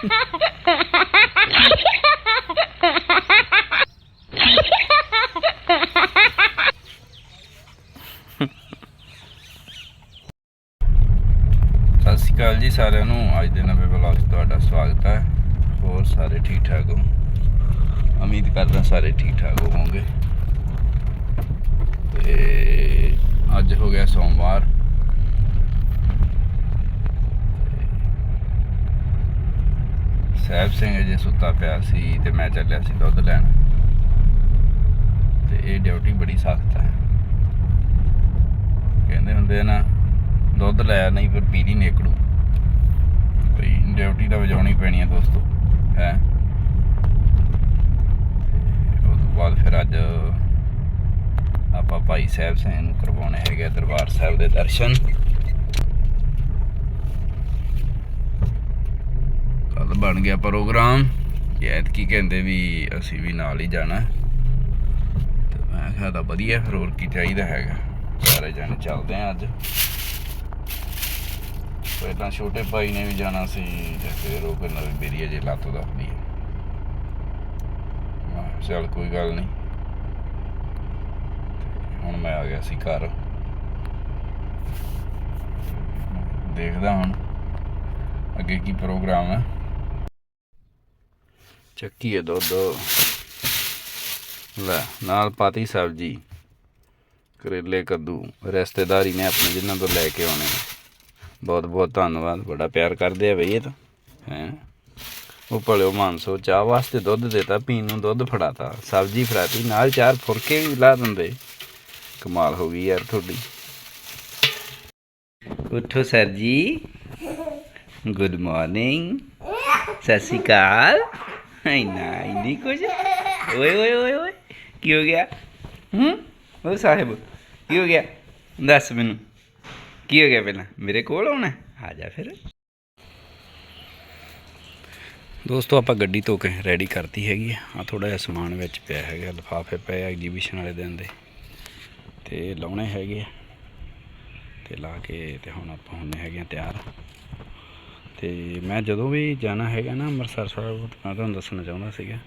ਸਤਿ ਸ਼੍ਰੀ ਅਕਾਲ ਜੀ ਸਾਰਿਆਂ ਨੂੰ। ਅੱਜ ਦੇ ਨਵੇਂ ਵਲੌਗ 'ਚ ਤੁਹਾਡਾ ਸਵਾਗਤ ਹੈ। ਹੋਰ ਸਾਰੇ ਠੀਕ ਠਾਕ ਹੋ? ਉਮੀਦ ਕਰਦਾ ਸਾਰੇ ਠੀਕ ਠਾਕ ਹੋਵੋਗੇ। ਤੇ ਅੱਜ ਹੋ ਗਿਆ ਸੋਮਵਾਰ। ਸਹਿਬ ਸਿੰਘ ਅਜੇ ਸੁੱਤਾ ਪਿਆ ਸੀ ਤੇ ਮੈਂ ਚੱਲਿਆ ਸੀ ਦੁੱਧ ਲੈਣ। ਤੇ ਇਹ ਡਿਊਟੀ ਬੜੀ ਸਖਤ ਹੈ। ਕਹਿੰਦੇ ਹੁੰਦੇ ਨਾ, ਦੁੱਧ ਲੈ ਨਹੀਂ ਫਿਰ ਪੀਰੀ ਨੇਕੜੂ। ਬਈ ਡਿਊਟੀ ਤਾਂ ਵਜਾਉਣੀ ਪੈਣੀ ਹੈ ਦੋਸਤੋ, ਹੈ। ਉਹ ਤੋਂ ਬਾਅਦ ਫਿਰ ਅੱਜ ਆਪਾਂ ਭਾਈ ਸਾਹਿਬ ਸਿੰਘ ਨੂੰ ਕਰਵਾਉਣੇ ਹੈਗੇ ਆ ਦਰਬਾਰ ਸਾਹਿਬ ਦੇ ਦਰਸ਼ਨ। ਕੱਲ ਬਣ ਗਿਆ ਪ੍ਰੋਗਰਾਮ। ਯਾਦ ਕੀ ਕਹਿੰਦੇ ਵੀ ਅਸੀਂ ਵੀ ਨਾਲ ਹੀ ਜਾਣਾ। ਤੇ ਮੈਂ ਕਿਹਾ ਤਾਂ ਵਧੀਆ ਫਿਰ ਹੋਰ ਕੀ ਚਾਹੀਦਾ ਹੈਗਾ। ਸਾਰੇ ਜਾਣੇ ਚੱਲਦੇ ਆ ਅੱਜ। ਪਹਿਲਾਂ ਛੋਟੇ ਭਾਈ ਨੇ ਵੀ ਜਾਣਾ ਸੀ, ਤੇ ਫਿਰ ਉਹ ਕਹਿੰਦਾ ਵੀ ਮੇਰੀ ਅਜੇ ਲੱਤ ਦੱਸਦੀ ਹੈ ਮੈਂ ਕਿਹਾ ਚੱਲ ਕੋਈ ਗੱਲ ਨਹੀਂ। ਹੁਣ ਮੈਂ ਆ ਗਿਆ ਸੀ ਘਰ। ਦੇਖਦਾ ਹੁਣ ਅੱਗੇ ਕੀ ਪ੍ਰੋਗਰਾਮ ਹੈ ਚੱਕੀ ਹੈ ਦੁੱਧ। ਲੈ, ਨਾਲ ਪਾਤੀ ਸਬਜੀ। ਕਰੇਲੇ, ਕੱਦੂ। ਰਿਸ਼ਤੇਦਾਰੀ ਨੇ ਆਪਣੇ ਜਿਨ੍ਹਾਂ ਤੋਂ ਲੈ ਕੇ ਆਉਣੇ। ਬਹੁਤ ਬਹੁਤ ਧੰਨਵਾਦ। ਬੜਾ ਪਿਆਰ ਕਰਦੇ ਆ ਬਈ ਇਹ ਤਾਂ। ਹੈ? ਉਹ ਭਲਿਓ ਮਾਨਸੋ, ਚਾਹ ਵਾਸਤੇ ਦੁੱਧ ਦੇਤਾ, ਪੀਣ ਨੂੰ ਦੁੱਧ ਫੜਾਤਾ। ਸਬਜ਼ੀ ਫੜਾਤੀ, ਨਾਲ ਚਾਰ ਫੁਰਕੇ ਵੀ ਲਾ ਦਿੰਦੇ। ਕਮਾਲ ਹੋ ਗਈ ਯਾਰ ਤੁਹਾਡੀ। ਉੱਠੋ ਸਰ ਜੀ। Good morning. ਸਤਿ ਸ਼੍ਰੀ ਅਕਾਲ। ਹਾਈ ਇੰਨੀ ਕੁਝ ਓਏ ਓਏ ਓਏ ਓਏ ਕੀ ਹੋ ਗਿਆ ਹੂੰ ਉਹ ਸਾਹਿਬ ਕੀ ਹੋ ਗਿਆ ਦੱਸ ਮੈਨੂੰ ਕੀ ਹੋ ਗਿਆ ਪਹਿਲਾਂ ਮੇਰੇ ਕੋਲ ਆਉਣਾ ਆ ਜਾ ਫਿਰ ਦੋਸਤੋ ਆਪਾਂ ਗੱਡੀ ਧੋ ਕੇ ਰੈਡੀ ਕਰਤੀ ਹੈਗੀ ਆ ਥੋੜਾ ਜਿਹਾ ਸਮਾਨ ਵਿੱਚ ਪਿਆ ਹੈਗਾ ਲਿਫਾਫੇ ਪਏ ਐਗਜੀਬਿਸ਼ਨ ਵਾਲੇ ਦਿਨ ਦੇ ਤੇ ਲਾਉਣੇ ਹੈਗੇ ਆ ਤੇ ਲਾ ਕੇ ਤੇ ਹੁਣ ਆਪਾਂ ਹੁੰਨੇ ਹੈਗੇ ਆ ਤਿਆਰ ਤੇ ਮੈਂ ਜਦੋਂ ਵੀ ਜਾਣਾ ਹੈਗਾ ਨਾ ਅੰਮ੍ਰਿਤਸਰ ਸਾਹਿਬ ਤੇ ਮੈਂ ਤੁਹਾਨੂੰ ਦੱਸਣਾ ਚਾਹੁੰਦਾ ਸੀਗਾ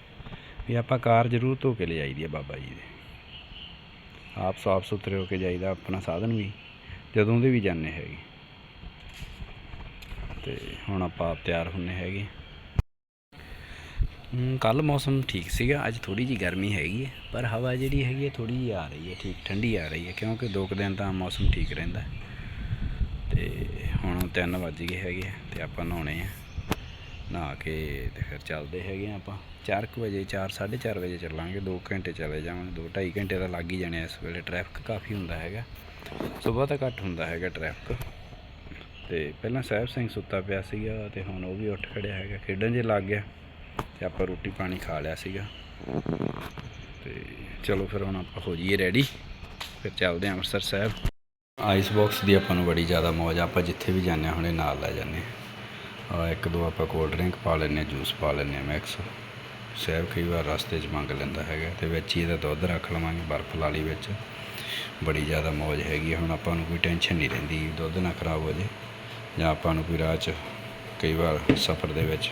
ਵੀ ਆਪਾਂ ਕਾਰ ਜ਼ਰੂਰ ਧੋ ਕੇ ਲਿਜਾਈਦੀ ਆ ਬਾਬਾ ਜੀ ਦੇ। ਆਪ ਸਾਫ਼ ਸੁਥਰੇ ਹੋ ਕੇ ਜਾਈਦਾ, ਆਪਣਾ ਸਾਧਨ ਵੀ, ਜਦੋਂ ਦੇ ਵੀ ਜਾਂਦੇ ਹੈਗੇ। ਤੇ ਹੁਣ ਆਪਾਂ ਆਪ ਤਿਆਰ ਹੁੰਨੇ ਹੈਗੇ। ਕੱਲ ਮੌਸਮ ਠੀਕ ਸੀਗਾ, ਅੱਜ ਥੋੜੀ ਜੀ ਗਰਮੀ ਹੈਗੀ ਹੈ ਪਰ ਹਵਾ ਜਿਹੜੀ ਹੈਗੀ ਹੈ ਥੋੜੀ ਜੀ ਆ ਰਹੀ ਹੈ ਠੀਕ ਠੰਡੀ ਆ ਰਹੀ ਹੈ ਕਿਉਂਕਿ ਦੋ ਕੁ ਦਿਨ ਤਾਂ ਮੌਸਮ ਠੀਕ ਰਹਿੰਦਾ। ਤੇ ਹੁਣ 3 ਵੱਜ ਗਏ ਹੈਗੇ ਆ ਤੇ ਆਪਾਂ ਨਹਾਉਣੇ ਆ। ਨਹਾ ਕੇ ਤੇ ਫਿਰ ਚੱਲਦੇ ਹੈਗੇ ਆ ਆਪਾਂ। 4 ਵਜੇ 4 4:30 ਵਜੇ ਚੱਲਾਂਗੇ। 2 ਘੰਟੇ ਚਲੇ ਜਾਵਾਂਗੇ। 2 2.5 ਘੰਟੇ ਤਾਂ ਲੱਗ ਹੀ ਜਾਣੇ ਇਸ ਵੇਲੇ। ਟ੍ਰੈਫਿਕ ਕਾਫੀ ਹੁੰਦਾ ਹੈਗਾ। ਸਵੇਰ ਤਾਂ ਘੱਟ ਹੁੰਦਾ ਹੈਗਾ ਟ੍ਰੈਫਿਕ ਤੇ ਪਹਿਲਾਂ ਸਾਹਿਬ ਸਿੰਘ ਸੁੱਤਾ ਪਿਆ ਸੀਗਾ ਤੇ ਹੁਣ ਉਹ ਵੀ ਉੱਠ ਖੜਿਆ ਹੈਗਾ। ਖੇਡਣ ਜੇ ਲੱਗ ਗਿਆ ਤੇ ਆਪਾਂ ਰੋਟੀ ਪਾਣੀ ਖਾ ਲਿਆ ਸੀਗਾ। ਤੇ ਚਲੋ ਫਿਰ ਹੁਣ ਆਪਾਂ ਹੋ ਜਾਈਏ ਰੈਡੀ ਫਿਰ ਚੱਲਦੇ ਹਾਂ ਅੰਮ੍ਰਿਤਸਰ ਸਾਹਿਬ। ਆਈਸ ਬਾਕਸ ਦੀ ਆਪਾਂ ਨੂੰ ਬੜੀ ਜ਼ਿਆਦਾ ਮੌਜ ਆ, ਆਪਾਂ ਜਿੱਥੇ ਵੀ ਜਾਂਦੇ ਹਾਂ ਹੁਣੇ ਨਾਲ ਲੈ ਜਾਂਦੇ ਹਾਂ। ਆ ਇੱਕ ਦੋ ਆਪਾਂ ਕੋਲਡ ਡਰਿੰਕ ਪਾ ਲੈਂਦੇ ਹਾਂ ਜੂਸ ਪਾ ਲੈਂਦੇ ਹਾਂ ਮਿਕਸ ਸਹਿਬ ਕਈ ਵਾਰ ਰਸਤੇ 'ਚ ਮੰਗ ਲੈਂਦਾ ਹੈਗਾ, ਤੇ ਵਿੱਚ ਹੀ ਇਹਦਾ ਦੁੱਧ ਰੱਖ ਲਵਾਂਗੇ, ਬਰਫ਼ ਲਾ ਲਈ ਵਿੱਚ। ਬੜੀ ਜ਼ਿਆਦਾ ਮੌਜ ਹੈਗੀ ਆ। ਹੁਣ ਆਪਾਂ ਨੂੰ ਕੋਈ ਟੈਨਸ਼ਨ ਨਹੀਂ ਰਹਿੰਦੀ, ਦੁੱਧ ਨਾ ਖਰਾਬ ਹੋ ਜੇ। ਜਾਂ ਆਪਾਂ ਨੂੰ ਕੋਈ ਰਾਹ 'ਚ ਕਈ ਵਾਰ ਸਫ਼ਰ ਦੇ ਵਿੱਚ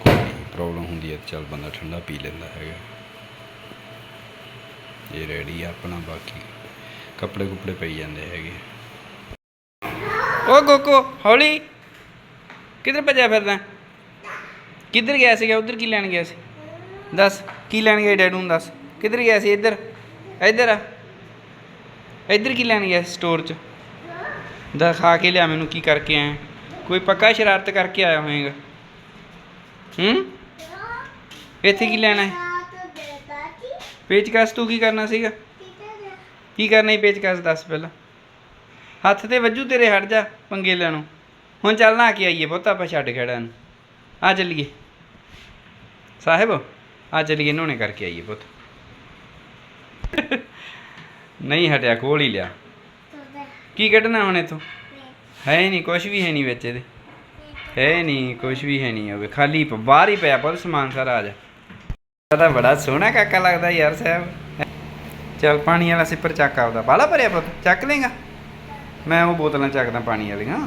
ਕੋਈ ਪ੍ਰੋਬਲਮ ਹੁੰਦੀ ਹੈ, ਤਾਂ ਚੱਲ ਬੰਦਾ ਠੰਡਾ ਪੀ ਲੈਂਦਾ ਹੈਗਾ। ਇਹ ਰੈਡੀ ਆ ਆਪਣਾ, ਬਾਕੀ ਕੱਪੜੇ ਕੁਪੜੇ ਪਈ ਜਾਂਦੇ ਹੈਗੇ। ਓ ਕੋਕੋ ਹੌਲੀ। ਕਿੱਧਰ ਭੱਜਿਆ ਫਿਰਦਾ? ਕਿੱਧਰ ਗਿਆ ਸੀਗਾ? ਉਧਰ ਕੀ ਲੈਣ ਗਿਆ ਸੀ? ਦੱਸ, ਕੀ ਲੈਣ ਗਿਆ ਡੈਡੂ ਨੂੰ ਦੱਸ। ਕਿੱਧਰ ਗਿਆ ਸੀ? ਇੱਧਰ ਇੱਧਰ ਆ। ਇੱਧਰ ਕੀ ਲੈਣ ਗਿਆ ਸੀ ਸਟੋਰ 'ਚ? ਦਿਖਾ ਕੇ ਲਿਆ ਮੈਨੂੰ, ਕੀ ਕਰਕੇ ਆਇਆ? ਕੋਈ ਪੱਕਾ ਸ਼ਰਾਰਤ ਕਰਕੇ ਆਇਆ ਹੋਏਗਾ ਹੂੰ? ਇੱਥੇ ਕੀ ਲੈਣਾ ਹੈ? ਪੇਚਕਸ ਤੂੰ ਕੀ ਕਰਨਾ ਸੀਗਾ? ਕੀ ਕਰਨਾ ਹੀ ਪੇਚਕਸ ਦੱਸ ਪਹਿਲਾਂ। ਹੱਥ ਤੇ ਵੱਜੂ ਤੇਰੇ ਹਟ ਜਾ ਪੰਗੇ ਲੈਣੋਂ ਹੁਣ ਚੱਲ ਨਾ ਕੇ ਆਈਏ ਪੁੱਤ, ਆਪਾਂ ਛੱਡ ਖੜਾ ਨੂੰ। ਆ ਚੱਲੀਏ। ਸਾਹਿਬ, ਆ ਚੱਲੀਏ ਨਹਾਉਣੇ ਕਰਕੇ ਆਈਏ ਪੁੱਤ। ਨਹੀਂ ਹਟਿਆ, ਕੋਲ ਹੀ ਲਿਆ। ਕੀ ਕੱਢਣਾ ਹੁਣ ਇਥੋਂ? ਹੈ ਨਹੀਂ ਕੁਝ ਵੀ ਹੈ ਨਹੀਂ ਵਿੱਚ ਇਹਦੇ। ਹੈ ਨਹੀਂ ਕੁਝ ਵੀ ਹੈ ਨਹੀਂ ਹੋਵੇ ਖਾਲੀ ਬਾਹਰ ਹੀ ਪਿਆ ਪੁੱਤ ਸਮਾਨ ਸਾਰਾ ਆ ਜਾ। ਤਾਂ ਬੜਾ ਸੋਹਣਾ ਕਾਕਾ ਲੱਗਦਾ ਯਾਰ ਸਾਹਿਬ। ਚੱਲ ਪਾਣੀ ਵਾਲਾ ਸਿੱਪਰ ਚੱਕ ਆਉਦਾ ਬਾਲਾ ਭਰਿਆ ਪੁੱਤ ਚੱਕ ਲੇਗਾ ਮੈਂ ਉਹ ਬੋਤਲਾਂ ਚੱਕਦਾ ਪਾਣੀ ਵਾਲੀਆਂ।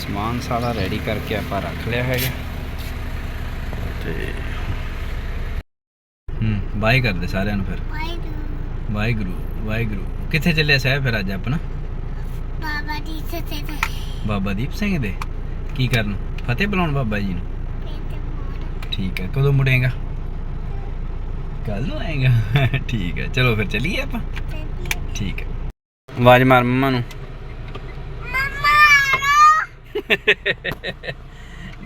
ਸਮਾਨ ਸਾਰਾ ਰੈਡੀ ਕਰਕੇ ਆਪਾਂ ਰੱਖ ਲਿਆ ਹੈਗਾ। ਤੇ ਹੂੰ ਬਾਈ ਕਰਦੇ ਸਾਰਿਆਂ ਨੂੰ ਫਿਰ। ਵਾਹਿਗੁਰੂ। ਵਾਹਿਗੁਰੂ ਕਿੱਥੇ ਚੱਲਿਆ ਸਾਹਿਬ ਫਿਰ ਅੱਜ ਆਪਣਾ? ਬਾਬਾ ਦੀ ਸਤੇ ਤੇ ਬਾਬਾ ਦੀਪ ਸਿੰਘ ਦੇ? ਕੀ ਕਰਨ? ਫਤਿਹ ਬੁਲਾਉਣ ਬਾਬਾ ਜੀ ਨੂੰ? ਠੀਕ ਹੈ ਕਦੋਂ ਮੁੜੇਗਾ? ਕੱਲ ਨੂੰ ਆਏਗਾ। ਠੀਕ ਹੈ ਚਲੋ ਫਿਰ ਚੱਲੀਏ ਆਪਾਂ। ਠੀਕ ਹੈ। ਆਵਾਜ਼ ਮਾਰ ਮੰਮਾ ਨੂੰ। ਮਮਾ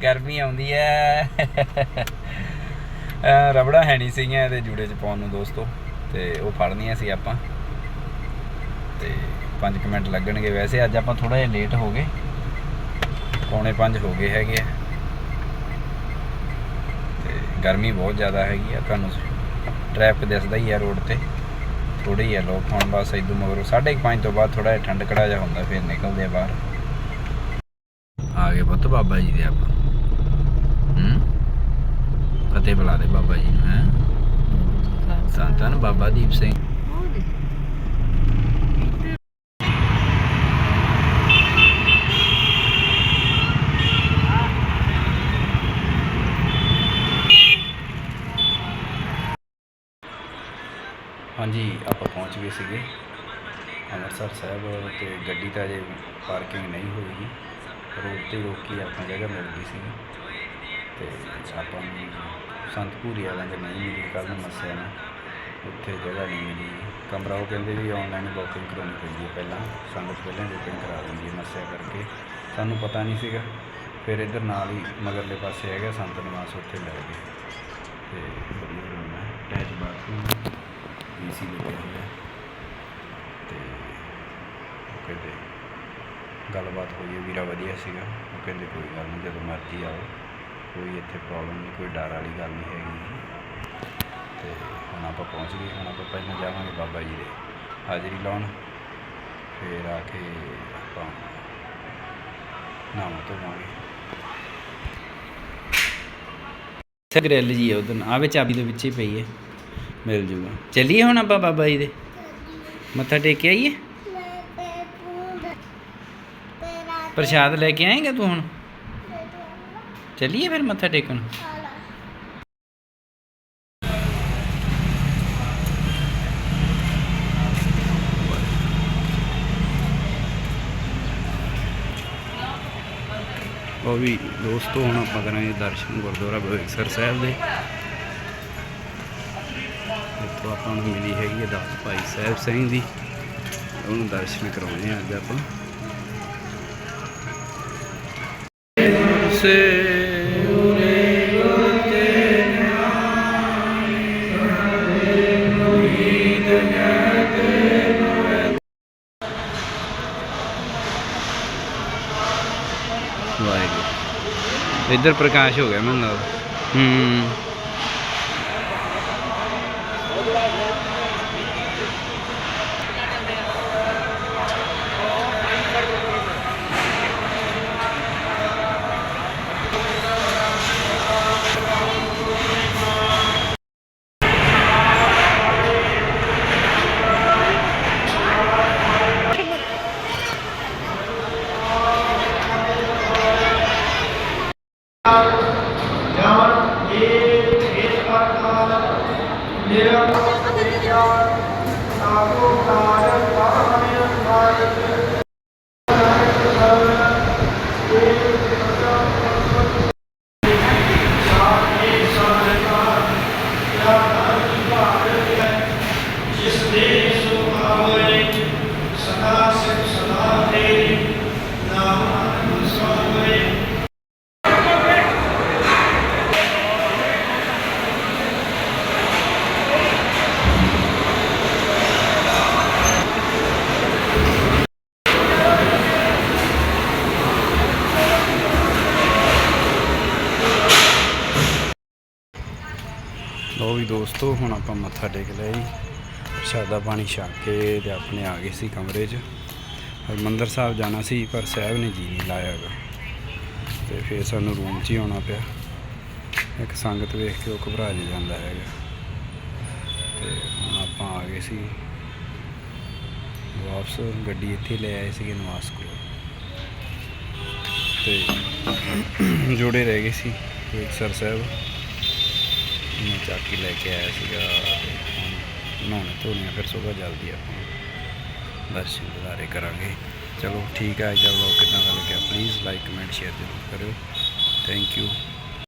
ਗਰਮੀ ਆਉਂਦੀ ਅਹ ਰਬੜਾ ਹੈ ਨਹੀਂ ਸੀਗੀਆਂ ਇਹਦੇ ਜੂੜੇ ਚ ਪਾਉਣ ਨੂੰ ਦੋਸਤੋ। ਤੇ ਉਹ ਫੜਨੀਆਂ ਸੀ ਆਪਾਂ। ਤੇ 5 ਮਿੰਟ ਲੱਗਣਗੇ ਵੈਸੇ। ਅੱਜ ਆਪਾਂ ਥੋੜਾ ਜਿਹਾ ਲੇਟ ਹੋ ਗਏ। ਪੌਣੇ 5 ਹੋ ਗਏ ਹੈਗੇ ਆ। ਤੇ ਗਰਮੀ ਬਹੁਤ ਜ਼ਿਆਦਾ ਹੈਗੀ ਆ। ਤੁਹਾਨੂੰ ਟ੍ਰੈਫਿਕ ਦਿਸਦਾ ਹੀ ਆ ਰੋਡ ਤੇ। ਥੋੜੀ ਹੀ ਆ ਲੋਕ ਹੁਣ ਬਸ ਇਦੋਂ ਮਗਰੋਂ 5:30 ਤੋਂ ਬਾਅਦ ਥੋੜਾ ਜਿਹਾ ਠੰਡ ਕੜਾ ਜਿਹਾ ਹੁੰਦਾ ਫਿਰ ਨਿਕਲਦੇ ਆ ਬਾਹਰ। ਆ ਗਏ ਪੁੱਤ ਬਾਬਾ ਜੀ ਦੇ ਆਪਾਂ। ਹੂੰ? ਫਤਿਹ ਬੁਲਾ ਦੇ ਬਾਬਾ ਜੀ ਨੂੰ ਹੈ? ਧੰਨ ਬਾਬਾ ਦੀਪ ਸਿੰਘ। ਹਾਂਜੀ, ਆਪਾਂ ਪਹੁੰਚ ਗਏ ਸੀਗੇ। ਅੰਮ੍ਰਿਤਸਰ ਸਾਹਿਬ ਤੇ ਗੱਡੀ ਤਾਂ ਅਜੇ ਪਾਰਕਿੰਗ ਨਹੀਂ ਹੋਈ ਰੋਡ ਤੇ ਰੋਕੀ ਆਪਾਂ ਜਗ੍ਹਾ ਮਿਲ ਗਈ ਸੀ ਤੇ ਆਪਾਂ ਨੂੰ ਸੰਤਪੂਰੀ ਵਾਲਿਆਂ ਦੇ ਨਹੀਂ ਮਿਲੀ ਕੱਲ ਨੂੰ ਨਾ। ਉੱਥੇ ਜਗ੍ਹਾ ਨਹੀਂ ਮਿਲੀ। ਕਮਰਾ ਉਹ ਕਹਿੰਦੇ ਵੀ ਆਨਲਾਈਨ ਬੁਕਿੰਗ ਕਰਾਉਣੀ ਪੈਂਦੀ ਹੈ ਪਹਿਲਾਂ। ਸੰਗਤ ਪਹਿਲਾਂ ਬੁਕਿੰਗ ਕਰਾ ਦਿੰਦੀ ਹੈ ਮੱਸਿਆ ਕਰਕੇ। ਸਾਨੂੰ ਪਤਾ ਨਹੀਂ ਸੀਗਾ। ਫਿਰ ਇੱਧਰ ਨਾਲ ਹੀ ਮਗਰਲੇ ਪਾਸੇ ਹੈਗਾ ਸੰਤ ਨਿਵਾਸ, ਉੱਥੇ ਲੈ ਗਏ। ਤੇ ਵਧੀਆ ਰੂਮ ਹੈ। ਅਟੈਚ ਬਾਥਰੂਮ ਏਸੀ ਲੱਗਿਆ ਹੋਇਆ ਤੇ ਉਹ ਕਹਿੰਦੇ, ਗੱਲਬਾਤ ਹੋਈ ਹੈ, ਵੀਰਾ ਵਧੀਆ ਸੀਗਾ। ਉਹ ਕਹਿੰਦੇ, ਕੋਈ ਗੱਲ ਨਹੀਂ, ਜਦੋਂ ਮਰਜ਼ੀ ਆਓ। ਕੋਈ ਇੱਥੇ ਪ੍ਰੋਬਲਮ ਨਹੀਂ, ਕੋਈ ਡਰ ਵਾਲੀ ਗੱਲ ਨਹੀਂ ਹੈਗੀ ਤੇ ਹੁਣ ਆਪਾਂ ਪਹੁੰਚ ਗਏ, ਹੁਣ ਆਪਾਂ ਪਹਿਲਾਂ ਜਾਵਾਂਗੇ ਬਾਬਾ ਜੀ ਦੇ ਹਾਜ਼ਰੀ ਲਾਉਣ। ਫਿਰ ਆ ਕੇ ਆਪਾਂ ਨਾਮ ਧੋਵਾਂਗੇ। ਗ੍ਰਿਲ ਜੀ ਉਧਰ। ਆਵੇ ਚਾਬੀ ਦੇ ਵਿੱਚ ਹੀ ਪਈ ਹੈ। ਮਿਲ ਜੂਗਾ। ਚੱਲੀਏ ਹੁਣ ਆਪਾਂ ਬਾਬਾ ਜੀ ਦੇ? ਮੱਥਾ ਟੇਕ ਕੇ ਆਈਏ? ਪ੍ਰਸ਼ਾਦ ਲੈ ਕੇ ਆਏਗਾ ਤੂੰ ਹੁਣ? ਚੱਲੀਏ ਫਿਰ ਮੱਥਾ ਟੇਕਣ। ਉਹ ਵੀ ਦੋਸਤੋ, ਹੁਣ ਆਪਾਂ ਕਰਾਂਗੇ ਦਰਸ਼ਨ ਗੁਰਦੁਆਰਾ ਬਵੇਕਸਰ ਸਾਹਿਬ ਦੇ। ਇੱਥੋਂ ਆਪਾਂ ਨੂੰ ਮਿਲੀ ਹੈਗੀ ਹੈ ਦਾਸ ਭਾਈ ਸਾਹਿਬ ਸਿੰਘ ਦੀ। ਉਹਨੂੰ ਦਰਸ਼ਨ ਕਰਾਉਣੇ ਆ ਅੱਜ ਆਪਾਂ। ਸੇ ਵਾਹਿਗੁਰੂ। ਇੱਧਰ ਪ੍ਰਕਾਸ਼ ਹੋ ਗਿਆ ਮੈਨੂੰ ਲੱਗਦਾ। ਹੂੰ। ਲੋ ਦੋਸਤੋ, ਹੁਣ ਆਪਾਂ ਮੱਥਾ ਟੇਕ ਲਿਆ ਜੀ। ਪ੍ਰਸ਼ਾਦਾ ਪਾਣੀ ਛਕ ਕੇ ਤੇ ਆਪਣੇ ਆ ਗਏ ਸੀ ਕਮਰੇ 'ਚ। ਹਰਮੰਦਰ ਸਾਹਿਬ ਜਾਣਾ ਸੀ, ਪਰ ਸਾਹਿਬ ਨੇ ਜੀ ਨਹੀਂ ਲਾਇਆ ਹੈਗਾ। ਤੇ ਫਿਰ ਸਾਨੂੰ ਰੂਮ 'ਚ ਹੀ ਆਉਣਾ ਪਿਆ। ਇੱਕ ਸੰਗਤ ਵੇਖ ਕੇ ਉਹ ਘਬਰਾ ਜਿਹਾ ਜਾਂਦਾ ਹੈਗਾ। ਤੇ ਹੁਣ ਆਪਾਂ ਆ ਗਏ ਸੀ। ਵਾਪਸ ਗੱਡੀ ਇੱਥੇ ਲੈ ਆਏ ਸੀਗੇ ਨਿਵਾਸ ਕੋਲ। ਤੇ ਜੋੜੇ ਰਹਿ ਗਏ ਸੀ ਸਰ ਸਾਹਿਬ। ਮੈਂ ਚੱਕ ਕੇ ਲੈ ਕੇ ਆਇਆ ਸੀਗਾ। ਤੇ ਹੁਣ ਨਹਾਉਣੇ ਧੋਣੇ ਆ, ਫਿਰ ਸਵੇਰ ਜਲਦੀ ਆਪਾਂ ਦਰਸ਼ਨ ਦਿਦਾਰੇ ਕਰਾਂਗੇ। ਚਲੋ ਠੀਕ ਹੈ ਅੱਜ ਦਾ ਵਲੌਗ ਕਿੱਦਾਂ ਦਾ ਲੱਗਿਆ? ਪਲੀਜ਼ ਲਾਈਕ ਕਮੈਂਟ ਸ਼ੇਅਰ ਜ਼ਰੂਰ ਕਰਿਓ। Thank you